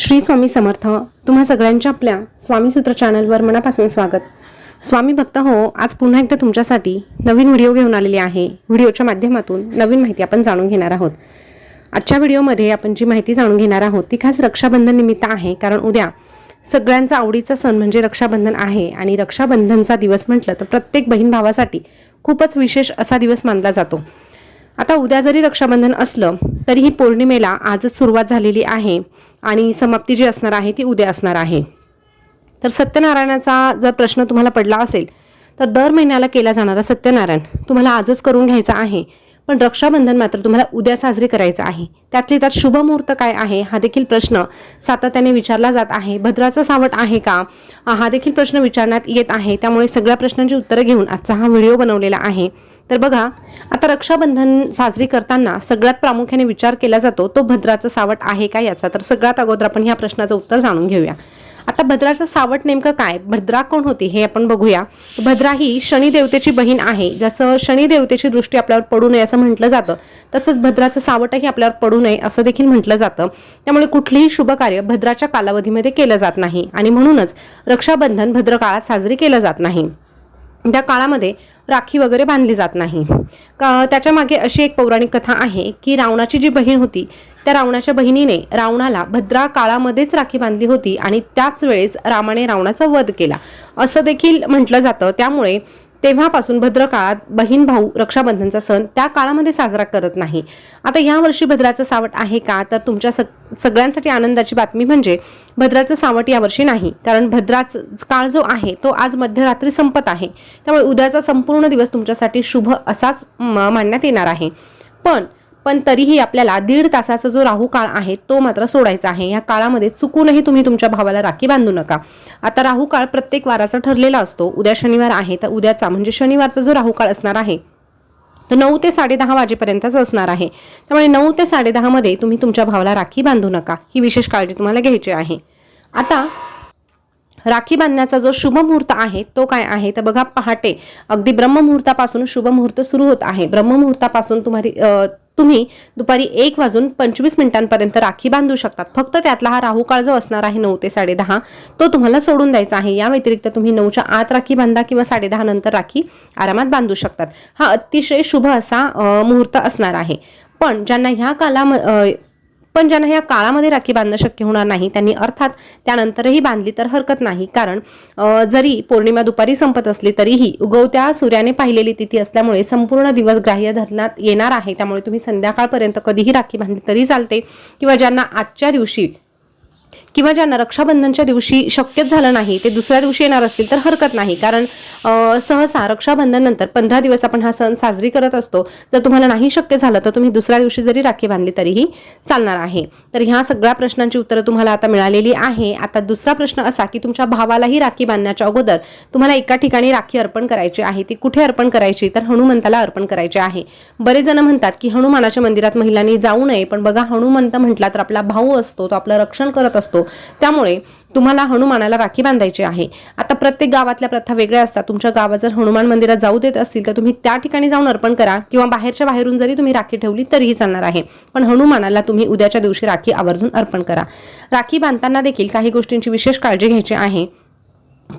श्री स्वामी समर्थ तुम्हा सगळ्यांच्या आपल्या स्वामी सूत्र चॅनलवर मनापासून स्वागत. स्वामी भक्त हो आज पुन्हा एकदा तुमच्यासाठी नवीन व्हिडिओ घेऊन आलेली आहे. व्हिडिओच्या माध्यमातून नवीन माहिती आपण जाणून घेणार आहोत. आजच्या व्हिडिओमध्ये आपण जी माहिती जाणून घेणार आहोत ती खास रक्षाबंधन निमित्त आहे. कारण उद्या सगळ्यांचा आवडीचा सण म्हणजे रक्षाबंधन आहे. आणि रक्षाबंधनचा दिवस म्हटलं तर प्रत्येक बहीण भावासाठी खूपच विशेष असा दिवस मानला जातो. आता उद्या जरी रक्षाबंधन असलं तरीही पौर्णिमेला आजच सुरुवात झालेली आहे आणि समाप्ती जी असणार आहे ती उद्या असणार आहे. तर सत्यनारायणाचा जर प्रश्न तुम्हाला पडला असेल तर दर महिन्याला केला जाणारा सत्यनारायण तुम्हाला आजच करून घ्यायचा आहे पण रक्षाबंधन मात्र तुम्हाला उद्या साजरे करायचं आहे. त्यातली त्यात शुभ मुहूर्त काय आहे हा देखील प्रश्न सातत्याने विचारला जात आहे. भद्राचा सावट आहे का? हा देखील प्रश्न विचारण्यात येत आहे. त्यामुळे सगळ्या प्रश्नांची उत्तरं घेऊन आजचा हा व्हिडिओ बनवलेला आहे. तर बघा आता रक्षाबंधन साजरी करताना सगळ्यात प्रामुख्याने विचार केला जातो तो भद्राचं सावट आहे का याचा? तर सगळ्यात अगोदर आपण ह्या प्रश्नाचं उत्तर जाणून घेऊया. आता भद्राचं सावट नेमकं काय? भद्रा कोण होती हे आपण बघूया. भद्रा ही शनी देवतेची बहीण आहे जसं शनी देवतेची दृष्टी आपल्यावर पडू नये असं म्हटलं जातं तसंच भद्राचं सावटही आपल्यावर पडू नये असं देखील म्हटलं जातं. त्यामुळे कुठलीही शुभ कार्य भद्राच्या कालावधीमध्ये केलं जात नाही आणि म्हणूनच रक्षाबंधन भद्र काळात साजरी केलं जात नाही. त्या काळामध्ये राखी वगैरे बांधली जात नाही. का त्याच्यामागे अशी एक पौराणिक कथा आहे की रावणाची जी बहीण होती त्या रावणाच्या बहिणीने रावणाला भद्रा काळामध्येच राखी बांधली होती आणि त्याच वेळेस रामाने रावणाचा वध केला. असं देखील म्हटलं जातं. त्यामुळे तेव्हापासून भद्र काळात बहीण भाऊ रक्षाबंधनचा सण त्या काळामध्ये साजरा करत नाही. आता यावर्षी भद्राचं सावट आहे का? तर तुमच्या सग सगळ्यांसाठी आनंदाची बातमी म्हणजे भद्राचं सावट यावर्षी नाही. कारण भद्राच काळ जो आहे तो आज मध्यरात्री संपत आहे. त्यामुळे उद्याचा संपूर्ण दिवस तुमच्यासाठी शुभ असाच म- मानण्यात येणार आहे. पण पण तरीही आपल्याला दीड तासाचा जो राहू काळ आहे तो मात्र सोडायचा आहे. या काळामध्ये चुकूनही तुम्ही तुमच्या भावाला राखी बांधू नका. आता राहू काळ प्रत्येक वाराचा ठरलेला असतो. उद्या शनिवार आहे तर उद्याचा म्हणजे शनिवारचा जो राहू काळ असणार आहे तर नऊ ते साडेदहा वाजेपर्यंतच असणार आहे. त्यामुळे नऊ ते साडेदहामध्ये तुम्ही तुमच्या भावाला राखी बांधू नका. ही विशेष काळजी तुम्हाला घ्यायची आहे. आता राखी बांधण्याचा जो शुभ मुहूर्त आहे तो काय आहे? तर बघा पहाटे. अगदी ब्रह्ममुहूर्तापासून शुभ मुहूर्त सुरू होत आहे. ब्रह्ममुहूर्तापासून तुम्हाला तुम्ही दुपारी एक वाजून पंचवीस मिनिटांपर्यंत राखी बांधू शकतात. फक्त त्यातला हा राहू काळ जो असणार आहे नऊ ते साडेदहा तो तुम्हाला सोडून द्यायचा आहे. या व्यतिरिक्त तुम्ही नऊच्या आत राखी बांधा किंवा साडेदहा नंतर राखी आरामात बांधू शकतात. हा अतिशय शुभ असा मुहूर्त असणार आहे. पण ज्यांना ह्या काला पण ज्यांना या काळामध्ये राखी बांधणं शक्य होणार नाही त्यांनी अर्थात त्यानंतरही बांधली तर हरकत नाही. कारण जरी पौर्णिमा दुपारी संपत असली तरीही उगवत्या सूर्याने पाहिलेली तिथी असल्यामुळे संपूर्ण दिवस ग्राह्य धरण्यात येणार आहे. त्यामुळे तुम्ही संध्याकाळपर्यंत कधीही राखी बांधली तरी चालते किंवा ज्यांना आजच्या दिवशी किंवा ज्यांना रक्षाबंधनच्या दिवशी शक्यच झालं नाही ते दुसऱ्या दिवशी येणार असतील तर हरकत नाही. कारण सहसा रक्षाबंधन नंतर पंधरा दिवस आपण हा सण साजरी करत असतो. जर तुम्हाला नाही शक्य झालं तर तुम्ही दुसऱ्या दिवशी जरी राखी बांधली तरीही चालणार आहे. तर ह्या सगळ्या प्रश्नांची उत्तरं तुम्हाला आता मिळालेली आहे. आता दुसरा प्रश्न असा की तुमच्या भावालाही राखी बांधण्याच्या अगोदर तुम्हाला एका ठिकाणी राखी अर्पण करायची आहे. ती कुठे अर्पण करायची? तर हनुमंताला अर्पण करायची आहे. बरेच जण म्हणतात की हनुमानाच्या मंदिरात महिलांनी जाऊ नये पण बघा हनुमंत म्हटला तर आपला भाऊ असतो तो आपलं रक्षण करत असतो. त्यामुळे तुम्हाला हनुमानाला राखी बांधायची आहे. आता प्रत्येक गावातल्या प्रथा वेगळ्या असतात. तुमच्या गावात जर हनुमान मंदिरात जाऊ देत असतील तर तुम्ही त्या ठिकाणी जाऊन अर्पण करा किंवा बाहेरच्या बाहेरून जरी तुम्ही राखी ठेवली तरीही चालणार आहे. पण हनुमानाला तुम्ही उद्याच्या दिवशी राखी आवर्जून अर्पण करा. राखी बांधताना देखील काही गोष्टींची विशेष काळजी घ्यायची आहे.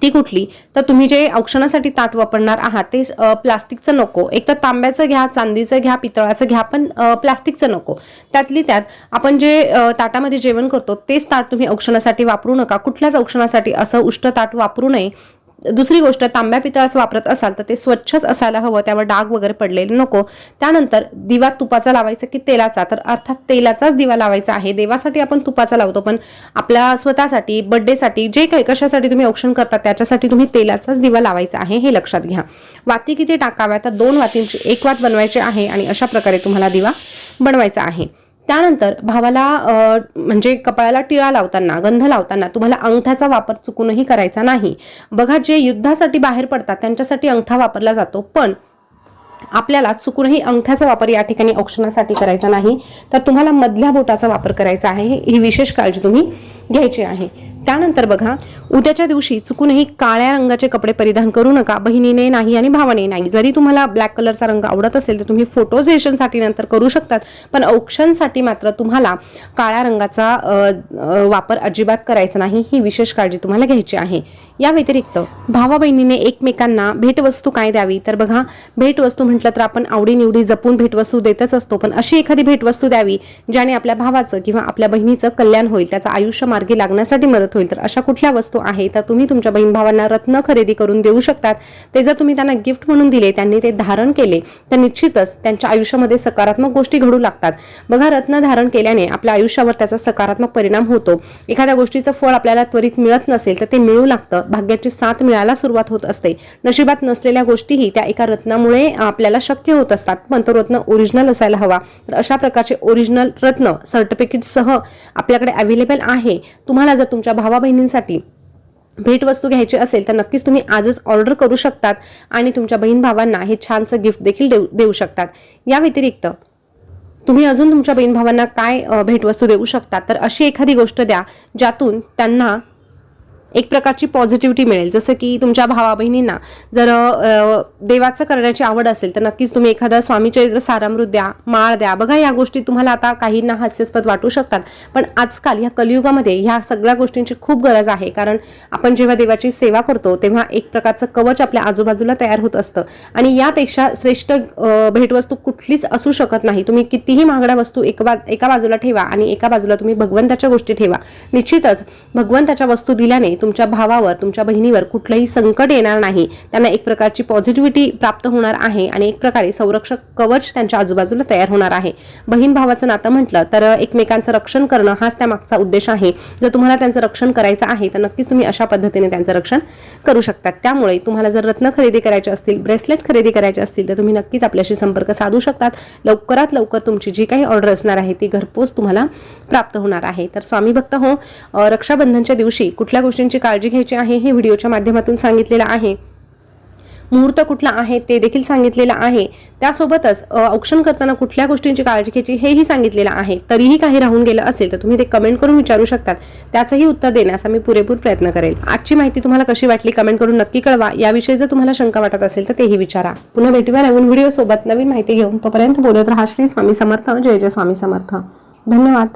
ती कुठली? तर तुम्ही जे औक्षणासाठी ताट वापरणार आहात ते प्लास्टिकचं नको. एक तर तांब्याचं घ्या चांदीचं घ्या पितळाचं घ्या पण प्लास्टिकचं नको. त्यातली त्यात आपण जे ताटामध्ये जेवण करतो तेच ताट तुम्ही औक्षणासाठी वापरू नका. कुठल्याच औक्षणासाठी असं उष्ट ताट वापरू नये. दुसरी गोष्ट तांब्या पितळाचं वापरत असाल तर ते स्वच्छच असायला हवं त्यावर डाग वगैरे पडलेले नको. त्यानंतर दिवा तुपाचा लावायचा की तेलाचा? तर अर्थात तेलाचाच दिवा लावायचा आहे. देवासाठी आपण तुपाचा लावतो पण आपल्या स्वतःसाठी बड्डेसाठी जे काही कशासाठी तुम्ही औक्षण करता त्याच्यासाठी तुम्ही तेलाचाच दिवा लावायचा आहे हे लक्षात घ्या. वाती किती टाकाव्या? तर दोन वातींची एक वात बनवायची आहे आणि अशा प्रकारे तुम्हाला दिवा बनवायचा आहे. त्यानंतर भावाला म्हणजे कपाळाला टिळा लावताना गंध लावताना तुम्हाला अंगठ्याचा वापर चुकूनही करायचा नाही. बघा जे युद्धासाठी बाहेर पडतात त्यांच्यासाठी अंगठा वापरला जातो. पण आपल्याला चुकूनही अंगठ्याचा वापर या ठिकाणी औक्षणासाठी करायचा नाही. तर तुम्हाला मधल्या बोटाचा वापर करायचा आहे. ही विशेष काळजी तुम्ही घ्यायची आहे. त्यानंतर बघा उद्याच्या दिवशी चुकूनही काळ्या रंगाचे कपडे परिधान करू नका. बहिणीने नाही आणि भावाने नाही. जरी तुम्हाला ब्लॅक कलरचा रंग आवडत असेल तर तुम्ही फोटोझेशनसाठी नंतर करू शकतात. पण औक्षणसाठी मात्र तुम्हाला काळ्या रंगाचा वापर अजिबात करायचा नाही. ही विशेष काळजी तुम्हाला घ्यायची आहे. या व्यतिरिक्त भावा बहिणीने एकमेकांना भेटवस्तू काय द्यावी? तर बघा भेटवस्तू म्हटलं तर आपण आवडीनिवडी जपून भेटवस्तू देतच असतो पण अशी एखादी भेटवस्तू द्यावी ज्याने आपल्या भावाचं किंवा आपल्या बहिणीचं कल्याण होईल त्याचं आयुष्य मार्गी लागण्यासाठी मदत होईल. तर अशा कुठल्या वस्तू आहे तर तुम्ही तुमच्या बहीण भावांना रत्न खरेदी करून देऊ शकतात. ते जर तुम्ही त्यांना गिफ्ट म्हणून दिले त्यांनी ते धारण केले तर निश्चितच त्यांच्या आयुष्यामध्ये सकारात्मक गोष्टी घडू लागतात. बघा रत्न धारण केल्याने आपल्या आयुष्यावर त्याचा सकारात्मक परिणाम होतो. एखाद्या गोष्टीचं फळ आपल्याला त्वरित मिळत नसेल तर ते मिळू लागतं. भाग्याची साथ मिळायला सुरुवात होत असते. नशिबात नसलेल्या गोष्टीही त्या एका रत्नामुळे आपल्याला शक्य होत असतात. पण तो रत्न ओरिजिनल असायला हवा. तर अशा प्रकारचे ओरिजिनल रत्न सर्टिफिकेटसह आपल्याकडे अवेलेबल आहे. तुम्हाला जर तुमच्या भावा बहिणींसाठी भेटवस्तू घ्यायची असेल तर नक्कीच तुम्ही आजच ऑर्डर करू शकतात आणि तुमच्या बहीण भावांना हे छानसं गिफ्ट देखील देऊ देऊ शकतात. या व्यतिरिक्त तुम्ही अजून तुमच्या बहीण भावांना काय भेटवस्तू देऊ शकतात? तर अशी एखादी गोष्ट द्या ज्यातून त्यांना एक प्रकारची पॉझिटिव्हिटी मिळेल. जसं की तुमच्या भावा बहिणींना जर देवाचं करण्याची आवड असेल तर नक्कीच तुम्ही एखादा स्वामीचरित्र सारामृत द्या माळ द्या. बघा या गोष्टी तुम्हाला आता काहींना हास्यास्पद वाटू शकतात. पण आजकाल ह्या कलियुगामध्ये ह्या सगळ्या गोष्टींची खूप गरज आहे. कारण आपण जेव्हा देवाची सेवा करतो तेव्हा एक प्रकारचं कवच आपल्या आजूबाजूला तयार होत असतं. आणि यापेक्षा श्रेष्ठ भेटवस्तू कुठलीच असू शकत नाही. तुम्ही कितीही महागड्या वस्तू एक बाज एका बाजूला ठेवा आणि एका बाजूला तुम्ही भगवंताच्या गोष्टी ठेवा. निश्चितच भगवंताच्या वस्तू दिल्याने तुमच्या भावावर तुमच्या बहिणीवर कुठलंही संकट येणार नाही. त्यांना एक प्रकारची पॉझिटिव्हिटी प्राप्त होणार आहे आणि एक प्रकारे संरक्षक कवच त्यांच्या आजूबाजूला तयार होणार आहे. बहीण भावाचं नातं म्हटलं तर एकमेकांचं रक्षण करणं हाच त्या मागचा उद्देश आहे. जर तुम्हाला त्यांचं रक्षण करायचं आहे तर नक्कीच तुम्ही अशा पद्धतीने त्यांचं रक्षण करू शकतात. त्यामुळे तुम्हाला जर रत्न खरेदी करायचे असतील ब्रेसलेट खरेदी करायचे असतील तर तुम्ही नक्कीच आपल्याशी संपर्क साधू शकतात. लवकरात लवकर तुमची जी काही ऑर्डर असणार आहे ती घरपोच तुम्हाला प्राप्त होणार आहे. तर स्वामी भक्त हो रक्षाबंधनच्या दिवशी कुठल्या गोष्टींची काळजी घ्यायची आहे हे व्हिडिओच्या माध्यमातून सांगितलेलं आहे. मुहूर्त कुठला आहे ते देखील सांगितलेलं आहे. त्यासोबतच औक्षण करताना कुठल्या गोष्टींची काळजी घ्यायची हेही सांगितलेलं आहे. तरीही काही राहून गेलं असेल तर तुम्ही ते कमेंट करून विचारू शकतात. त्याचंही उत्तर देण्यास आम्ही पुरेपूर प्रयत्न करेल. आजची माहिती तुम्हाला कशी वाटली कमेंट करून नक्की कळवा. याविषयी जर तुम्हाला शंका वाटत असेल तर तेही विचारा. पुन्हा भेटूया नवीन व्हिडिओ सोबत नवीन माहिती घेऊन तोपर्यंत बोलत राहा श्री स्वामी समर्थ. जय जय स्वामी समर्थ. धन्यवाद.